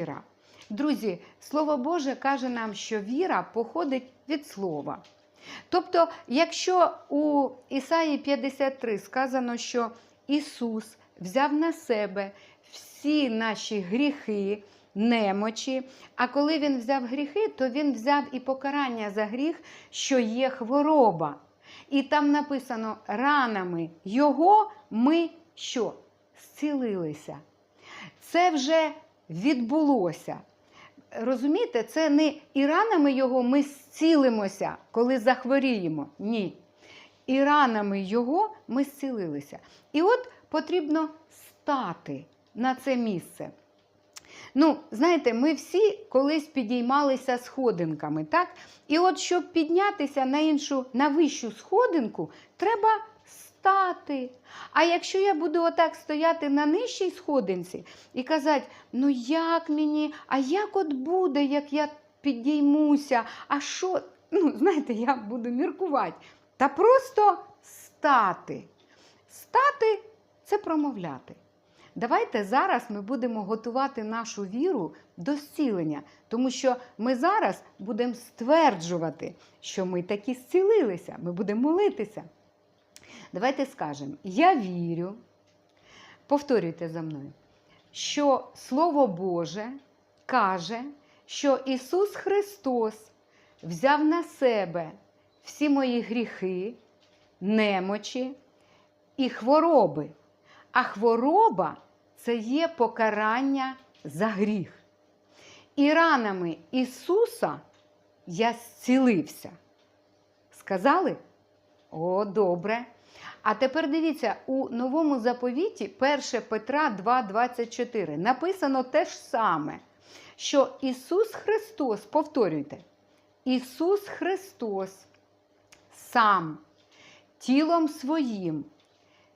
віра. Друзі, Слово Боже каже нам, що віра походить від слова. Тобто, якщо у Ісаї 53 сказано, що Ісус взяв на себе всі наші гріхи, немочі, а коли Він взяв гріхи, то Він взяв і покарання за гріх, що є хвороба. І там написано: ранами Його ми що? Зцілилися. Це вже відбулося. Розумієте, це не і ранами його ми зцілимося, коли захворіємо. Ні. І ранами його ми зцілилися. І от потрібно стати на це місце. Ну, знаєте, ми всі колись підіймалися сходинками, так? І от, щоб піднятися на іншу, на вищу сходинку, треба стати. А якщо я буду отак стояти на нижчій сходинці і казати, ну як мені, а як от буде, як я підіймуся, а що, ну, знаєте, я буду міркувати. Та просто стати. Стати це промовляти. Давайте зараз ми будемо готувати нашу віру до зцілення, тому що ми зараз будемо стверджувати, що ми таки зцілилися, ми будемо молитися. Давайте скажемо: я вірю, повторюйте за мною, що Слово Боже каже, що Ісус Христос взяв на себе всі мої гріхи, немочі і хвороби. А хвороба це є покарання за гріх. І ранами Ісуса я зцілився. Сказали? О, добре. А тепер дивіться, у новому заповіті 1 Петра 2,24 написано те ж саме, що Ісус Христос, повторюйте, Ісус Христос сам тілом своїм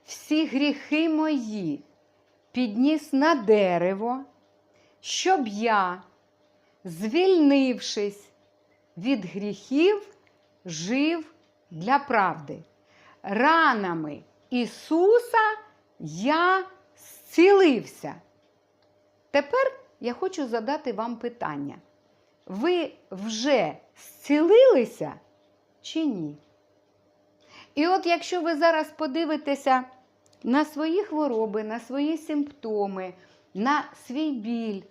всі гріхи мої підніс на дерево, щоб я, звільнившись від гріхів, жив для правди. Ранами Ісуса я зцілився. Тепер я хочу задати вам питання. Ви вже зцілилися чи ні? І от якщо ви зараз подивитеся на свої хвороби, на свої симптоми, на свій біль,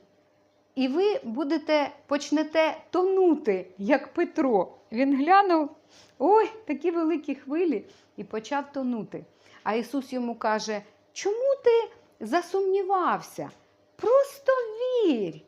і ви будете почнете тонути, як Петро. Він глянув, ой, такі великі хвилі, і почав тонути. А Ісус йому каже: чому ти засумнівався? Просто вірь.